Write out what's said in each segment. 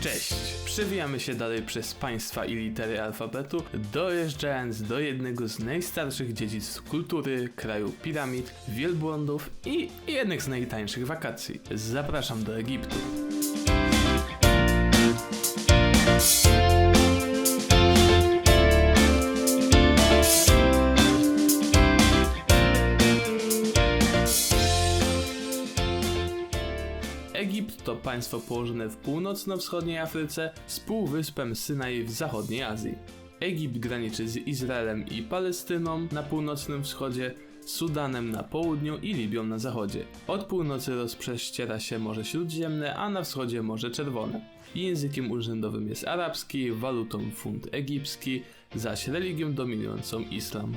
Cześć! Przewijamy się dalej przez państwa i litery alfabetu, dojeżdżając do jednego z najstarszych dziedzictw kultury, kraju piramid, wielbłądów i jednych z najtańszych wakacji. Zapraszam do Egiptu. Państwo położone w północno-wschodniej Afryce z półwyspem Synai w zachodniej Azji. Egipt graniczy z Izraelem i Palestyną na północnym wschodzie, Sudanem na południu i Libią na zachodzie. Od północy rozprześciera się Morze Śródziemne, a na wschodzie Morze Czerwone. Językiem urzędowym jest arabski, walutą funt egipski, zaś religią dominującą islam.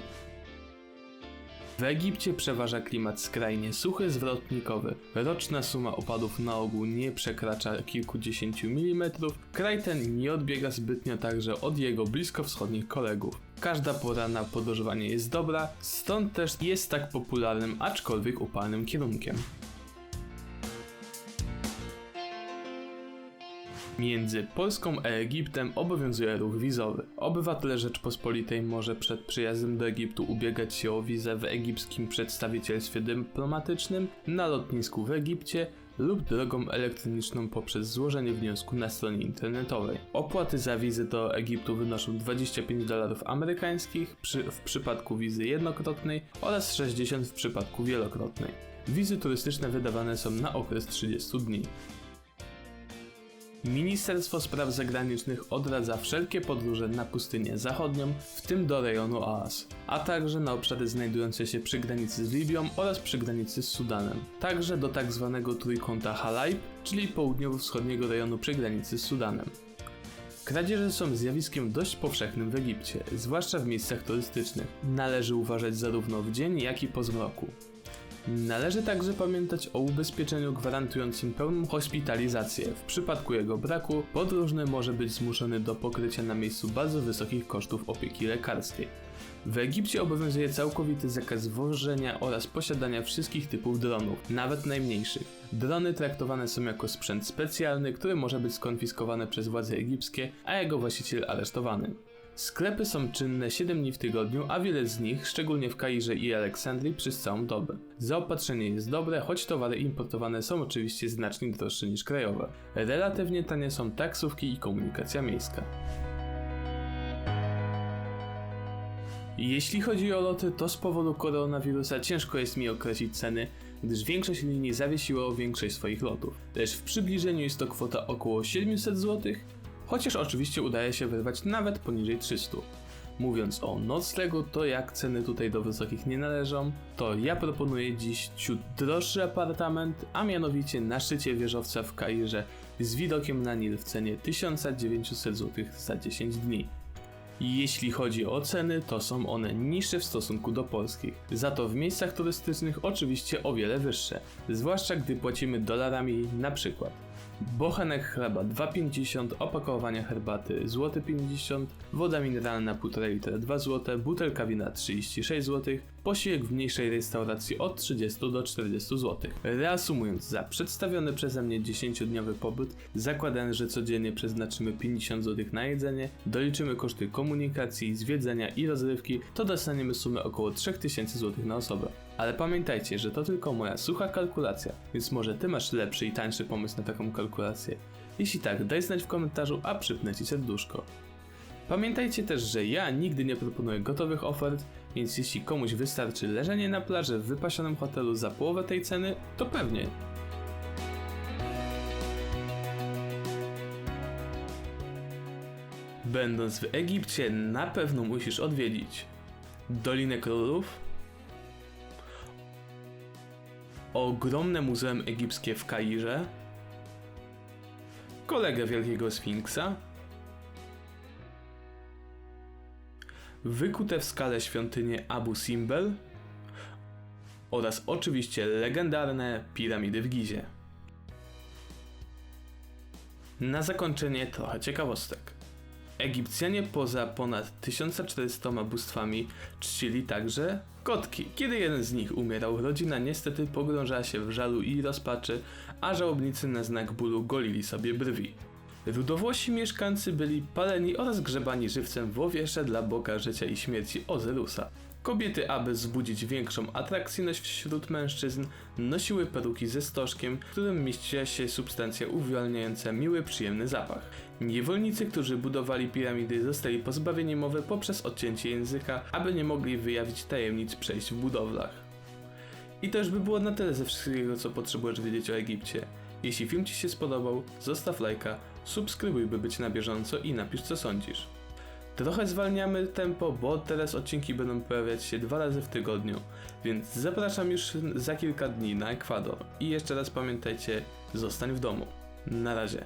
W Egipcie przeważa klimat skrajnie suchy, zwrotnikowy. Roczna suma opadów na ogół nie przekracza kilkudziesięciu milimetrów. Kraj ten nie odbiega zbytnio także od jego bliskowschodnich kolegów. Każda pora na podróżowanie jest dobra, stąd też jest tak popularnym, aczkolwiek upalnym kierunkiem. Między Polską a Egiptem obowiązuje ruch wizowy. Obywatel Rzeczpospolitej może przed przyjazdem do Egiptu ubiegać się o wizę w egipskim przedstawicielstwie dyplomatycznym, na lotnisku w Egipcie lub drogą elektroniczną poprzez złożenie wniosku na stronie internetowej. Opłaty za wizę do Egiptu wynoszą 25 dolarów amerykańskich przy, w przypadku wizy jednokrotnej oraz 60 w przypadku wielokrotnej. Wizy turystyczne wydawane są na okres 30 dni. Ministerstwo Spraw Zagranicznych odradza wszelkie podróże na pustynię zachodnią, w tym do rejonu Oaz, a także na obszary znajdujące się przy granicy z Libią oraz przy granicy z Sudanem. Także do tak zwanego trójkąta Halaib, czyli południowo-wschodniego rejonu przy granicy z Sudanem. Kradzieże są zjawiskiem dość powszechnym w Egipcie, zwłaszcza w miejscach turystycznych. Należy uważać zarówno w dzień, jak i po zmroku. Należy także pamiętać o ubezpieczeniu gwarantującym pełną hospitalizację. W przypadku jego braku, podróżny może być zmuszony do pokrycia na miejscu bardzo wysokich kosztów opieki lekarskiej. W Egipcie obowiązuje całkowity zakaz wożenia oraz posiadania wszystkich typów dronów, nawet najmniejszych. Drony traktowane są jako sprzęt specjalny, który może być skonfiskowany przez władze egipskie, a jego właściciel aresztowany. Sklepy są czynne 7 dni w tygodniu, a wiele z nich, szczególnie w Kairze i Aleksandrii, przez całą dobę. Zaopatrzenie jest dobre, choć towary importowane są oczywiście znacznie droższe niż krajowe. Relatywnie tanie są taksówki i komunikacja miejska. Jeśli chodzi o loty, to z powodu koronawirusa ciężko jest mi określić ceny, gdyż większość linii zawiesiło większość swoich lotów. Lecz w przybliżeniu jest to kwota około 700 zł, chociaż oczywiście udaje się wyrwać nawet poniżej 300. Mówiąc o noclegu, to jak ceny tutaj do wysokich nie należą, to ja proponuję dziś ciut droższy apartament, a mianowicie na szczycie wieżowca w Kairze z widokiem na Nil w cenie 1900 zł za 10 dni. Jeśli chodzi o ceny, to są one niższe w stosunku do polskich. Za to w miejscach turystycznych oczywiście o wiele wyższe, zwłaszcza gdy płacimy dolarami na przykład. Bochenek chleba 2,50, opakowania herbaty złoty 50, woda mineralna 1,5 litra 2 zł, butelka wina 36 zł, posiłek w mniejszej restauracji od 30 do 40 zł. Reasumując, za przedstawiony przeze mnie 10-dniowy pobyt, zakładając, że codziennie przeznaczymy 50 zł na jedzenie, doliczymy koszty komunikacji, zwiedzenia i rozrywki, to dostaniemy sumę około 3000 zł na osobę. Ale pamiętajcie, że to tylko moja sucha kalkulacja, więc może ty masz lepszy i tańszy pomysł na taką kalkulację. Jeśli tak, daj znać w komentarzu, a przypnę ci serduszko. Pamiętajcie też, że ja nigdy nie proponuję gotowych ofert, więc jeśli komuś wystarczy leżenie na plaży w wypasionym hotelu za połowę tej ceny, to pewnie. Będąc w Egipcie, na pewno musisz odwiedzić Dolinę Królów, ogromne Muzeum Egipskie w Kairze, kolegę Wielkiego Sfinksa, wykute w skale świątynie Abu Simbel oraz oczywiście legendarne piramidy w Gizie. Na zakończenie trochę ciekawostek. Egipcjanie poza ponad 1400 bóstwami czcili także kotki. Kiedy jeden z nich umierał, rodzina niestety pogrążała się w żalu i rozpaczy, a żałobnicy na znak bólu golili sobie brwi. Rudowłosi mieszkańcy byli paleni oraz grzebani żywcem w łowiesze dla Boga życia i śmierci Ozyrusa. Kobiety, aby wzbudzić większą atrakcyjność wśród mężczyzn, nosiły peruki ze stożkiem, w którym mieściła się substancja uwalniająca miły, przyjemny zapach. Niewolnicy, którzy budowali piramidy, zostali pozbawieni mowy poprzez odcięcie języka, aby nie mogli wyjawić tajemnic przejść w budowlach. I to już by było na tyle ze wszystkiego, co potrzebujesz wiedzieć o Egipcie. Jeśli film Ci się spodobał, zostaw lajka, subskrybuj, by być na bieżąco i napisz co sądzisz. Trochę zwalniamy tempo, bo teraz odcinki będą pojawiać się dwa razy w tygodniu, więc zapraszam już za kilka dni na Ekwador. I jeszcze raz pamiętajcie, zostań w domu. Na razie.